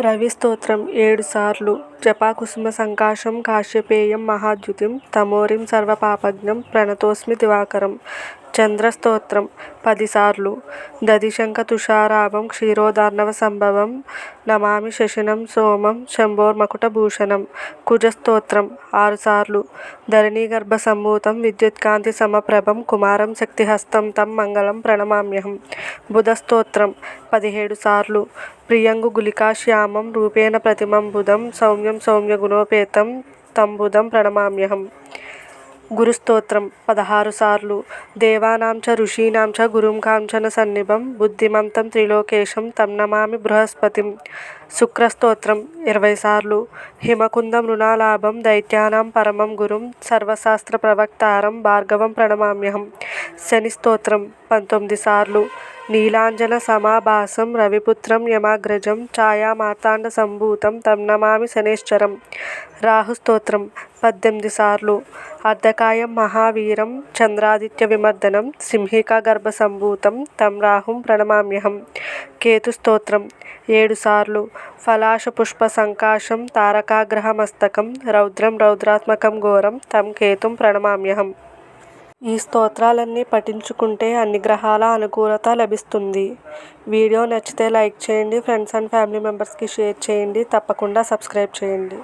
రవి స్తోత్రం ఏడు సార్లు. జపాకుసుమ సంకాశం కాశ్యపేయం మహాద్యుతిం తమోరిం సర్వపాపజ్ఞం ప్రణతోస్మి దివాకరం. చంద్రస్తోత్రం. పదిసార్లు. దధిశంఖ తుషారాభం క్షీరోదార్ణవ సంభవం నమామి శశినం సోమం శంభోర్మకుట భూషణం. కుజస్తోత్రం. ఆరుసార్లు. ధరణీగర్భ సంభూతం విద్యుత్కాంతి సమప్రభం కుమారం శక్తిహస్తం తం మంగళం ప్రణమామ్యహం. బుధస్తోత్రం. పదిహేడు సార్లు ప్రియంగు గులికాశ్యామం రూపేణ ప్రతిమం బుధం సౌమ్యం సౌమ్య గుణోపేతం తంబుధం ప్రణమామ్యహం. గురుస్తోత్రం పదహారు సార్లు. దేవానాంచ చ గురుం కాంచన సన్నిభం బుద్ధిమంతం త్రిలోకేశం తం నమామి బృహస్పతిం. శుక్రస్తోత్రం ఇరవై సార్లు. హిమకుందం మృణాలాభం దైత్యానాం పరమం గురుం సర్వశాస్త్ర ప్రవక్తారం భార్గవం ప్రణమామ్యహం. శని స్తోత్రం పంతొమ్మిది సార్లు. నీలాంజన సమాభాసం రవిపుత్రం యమాగ్రజం ఛాయామార్తాండ సంభూతం తం నమామి శనేశ్వరం. రాహుస్తోత్రం పద్దెనిమిది సార్లు. అర్ధకాయం మహావీరం చంద్రాదిత్య విమర్దనం సింహికా గర్భ సంభూతం తం రాహుం ప్రణమామ్యహం. కేతు స్తోత్రం. ఏడు సార్లు. ఫలాశ పుష్ప సంకాశం తారకాగ్రహ మస్తకం రౌద్రం రౌద్రాత్మకం ఘోరం తం కేతుం ప్రణమామ్యహం. ఈ స్తోత్రాలన్నీ పఠించుకుంటే అన్ని గ్రహాల అనుకూలత లభిస్తుంది. వీడియో నచ్చితే లైక్ చేయండి ఫ్రెండ్స్ అండ్ ఫ్యామిలీ మెంబర్స్కి షేర్ చేయండి తప్పకుండా సబ్స్క్రైబ్ చేయండి.